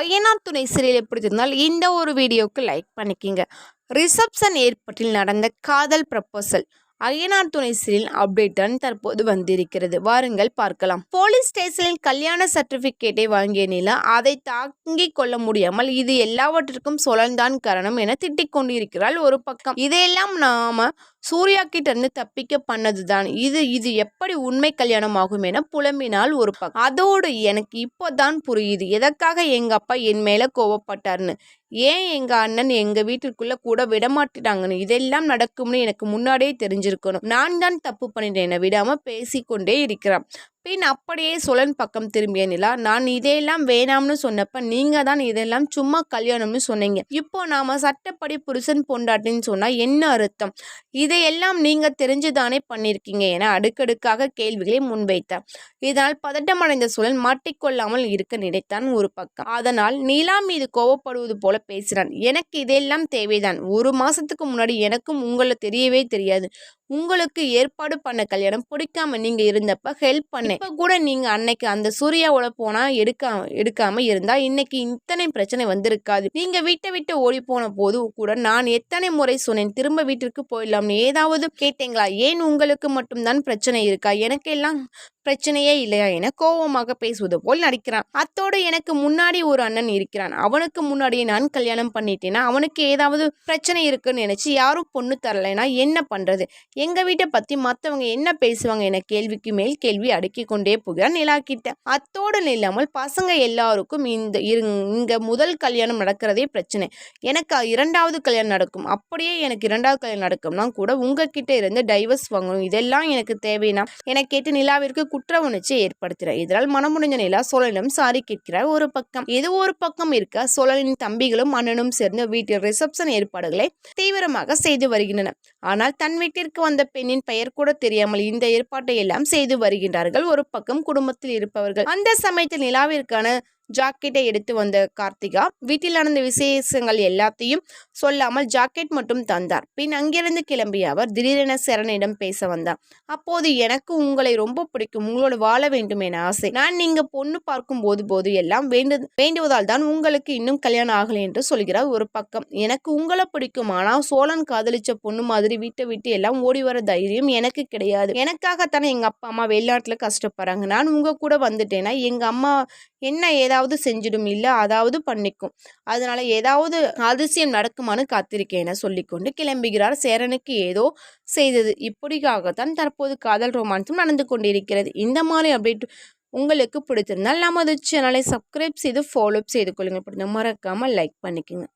ஐயனார் துணை சீரியல் பிடிச்சிருந்தால் இந்த ஒரு வீடியோவுக்கு லைக் பண்ணிக்கிங்க. ரிசப்ஷன் ஏற்பட்டில் நடந்த காதல் ப்ரப்போசல் ஐயனார் துணை சீரியல் அப்டேட் தான் தற்போது வந்திருக்கிறது. வாருங்கள் பார்க்கலாம். போலீஸ் ஸ்டேஷனில் கல்யாண சர்டிபிகேட்டை வாங்கிய நிலா அதை தாங்கிக் கொள்ள முடியாமல் இது எல்லாவற்றிற்கும் சொலன்தான் காரணம் என திட்டிக் கொண்டிருக்கிறாள் ஒரு பக்கம். இதையெல்லாம் நாம சூர்யா கிட்டேருந்து தப்பிக்க பண்ணது தான் இது இது எப்படி உண்மை கல்யாணம் ஆகும் என புலம்பினால் ஒரு பக்கம். அதோடு எனக்கு இப்போதான் புரியுது. எதற்காக எங்கள் அப்பா என் மேலே கோவப்பட்டார்னு ஏன் எங்கள் அண்ணன் எங்கள் வீட்டுக்குள்ளே கூட விடமாட்டிட்டாங்கன்னு இதெல்லாம் நடக்கும்னு எனக்கு முன்னாடியே தெரிஞ்சிருக்கணும். நான் தான் தப்பு பண்ணிட்டேன் விடாமல் பேசிக்கொண்டே இருக்கிறான். பின் அப்படியே சுழன் பக்கம் திரும்பிய நிலா நான் இதையெல்லாம் வேணாம்னு சொன்னப்ப நீங்க தான் இதெல்லாம் சும்மா கல்யாணம்னு சொன்னீங்க. இப்போ நாம சட்டப்படி புருஷன் பொண்டாட்டின்னு சொன்னா என்ன அர்த்தம்? இதையெல்லாம் நீங்க தெரிஞ்சுதானே பண்ணிருக்கீங்க என அடுக்கடுக்காக கேள்விகளை முன்வைத்தார். இதனால் பதட்டமடைந்த சுழன் மாட்டிக்கொள்ளாமல் இருக்க நினைத்தான் ஒரு பக்கம். அதனால் நிலா மீது கோவப்படுவது போல பேசுறான் எனக்கு இதெல்லாம் தேவைதான். ஒரு மாசத்துக்கு முன்னாடி எனக்கும் உங்களை தெரியவே தெரியாது. உங்களுக்கு ஏற்பாடு பண்ண கல்யாணம் பிடிக்காம நீங்க இருந்தப்ப ஹெல்ப் பிரச்சனை. கூட நீங்க அன்னைக்கு அந்த சூர்யாவோட போனா எடுக்காம எடுக்காம இருந்தா இன்னைக்கு இத்தனை பிரச்சனை வந்திருக்காது. நீங்க வீட்டை விட்டு ஓடி போன போது கூட நான் எத்தனை முறை சொன்னேன் திரும்ப வீட்டிற்கு போயிடலாம்னு ஏதாவது கேட்டீங்களா? ஏன் உங்களுக்கு மட்டும்தான் பிரச்சனை இருக்கா? எனக்கெல்லாம் பிரச்சனையே இல்லையா? என கோபமாக பேசுவது போல் நடிக்கிறான். அத்தோடு எனக்கு முன்னாடி ஒரு அண்ணன் இருக்கிறான். அவனுக்கு முன்னாடியே நான் கல்யாணம் பண்ணிட்டேன்னா அவனுக்கு ஏதாவது பிரச்சனை இருக்குன்னு நினைச்சு யாரும் பொண்ணு தரலைன்னா என்ன பண்றது? எங்க வீட்டை பத்தி மற்றவங்க என்ன பேசுவாங்க? என கேள்விக்கு மேல் கேள்வி அடுக்கி கொண்டே போகிறார் நிலா கிட்ட அத்தோடு இல்லாமல் பசங்க எல்லாருக்கும் இந்த இங்க முதல் கல்யாணம் நடக்கிறதே பிரச்சனை. எனக்கு இரண்டாவது கல்யாணம் நடக்கும். அப்படியே எனக்கு இரண்டாவது கல்யாணம் நடக்கும்னா கூட உங்ககிட்ட இருந்து டைவர்ஸ் வாங்கணும். இதெல்லாம் எனக்கு தேவைன்னா என கேட்டு நிலாவிற்கு குற்ற உணர்ச்சி ஏற்படுத்துகிறார். இதனால் மனமுடிஞ்ச நிலா சோழனிடம் சாரி கேட்கிறார். ஒரு பக்கம் ஏதோ ஒரு பக்கம் இருக்க? சோழனின் தம்பிகளும் அண்ணனும் சேர்ந்து வீட்டில் ரிசப்ஷன் ஏற்பாடுகளை தீவிரமாக செய்து வருகின்றன ஆனால் தன் வீட்டிற்கு வந்த பெண்ணின் பெயர் கூட தெரியாமல் இந்த ஏற்பாட்டை எல்லாம் செய்து வருகின்றார்கள். ஒரு பக்கம் குடும்பத்தில் இருப்பவர்கள். அந்த சமயத்தில் நிலாவிற்கான ஜாக்கெட்டை எடுத்து வந்த கார்த்திகா வீட்டில் நடந்த விசேஷங்கள் எல்லாத்தையும் சொல்லாமல் ஜாக்கெட் மட்டும் தந்தார். பின் அங்கிருந்து கிளம்பிய அவர் திடீரென சரணிடம் பேச வந்தார். அப்போது எனக்கு உங்களை ரொம்ப பிடிக்கும். உங்களோட வாழ வேண்டும் என ஆசை. நான் நீங்க பொண்ணு பார்க்கும் போது போது எல்லாம் வேண்டு வேண்டுவதால் தான் உங்களுக்கு இன்னும் கல்யாணம் ஆகலை என்று சொல்கிறார் ஒரு பக்கம். எனக்கு உங்களை பிடிக்கும். ஆனால் சோழன் காதலிச்ச பொண்ணு மாதிரி வீட்டை விட்டு எல்லாம் ஓடி வர தைரியம் எனக்கு கிடையாது. எனக்காகத்தானே எங்க அப்பா அம்மா வெளிநாட்டுல கஷ்டப்படுறாங்க. நான் உங்க கூட வந்துட்டேன்னா எங்க அம்மா என்ன ஏதாவது செஞ்சிடும் இல்லை அதாவது பண்ணிக்கும். அதனால ஏதாவது அதிசயம் நடக்குமான்னு காத்திருக்கேன் என சொல்லிக்கொண்டு கிளம்புகிறார். சேரனுக்கு ஏதோ செய்தது. இப்படிக்காகத்தான் தற்போது காதல் ரொமான்ஸும் நடந்து கொண்டிருக்கிறது. இந்த மாதிரி அப்டேட் உங்களுக்கு பிடித்திருந்தால் நமது சேனலை சப்ஸ்கிரைப் செய்து ஃபாலோ செய்து கொள்ளுங்கள். மறக்காமல் லைக் பண்ணிக்கோங்க.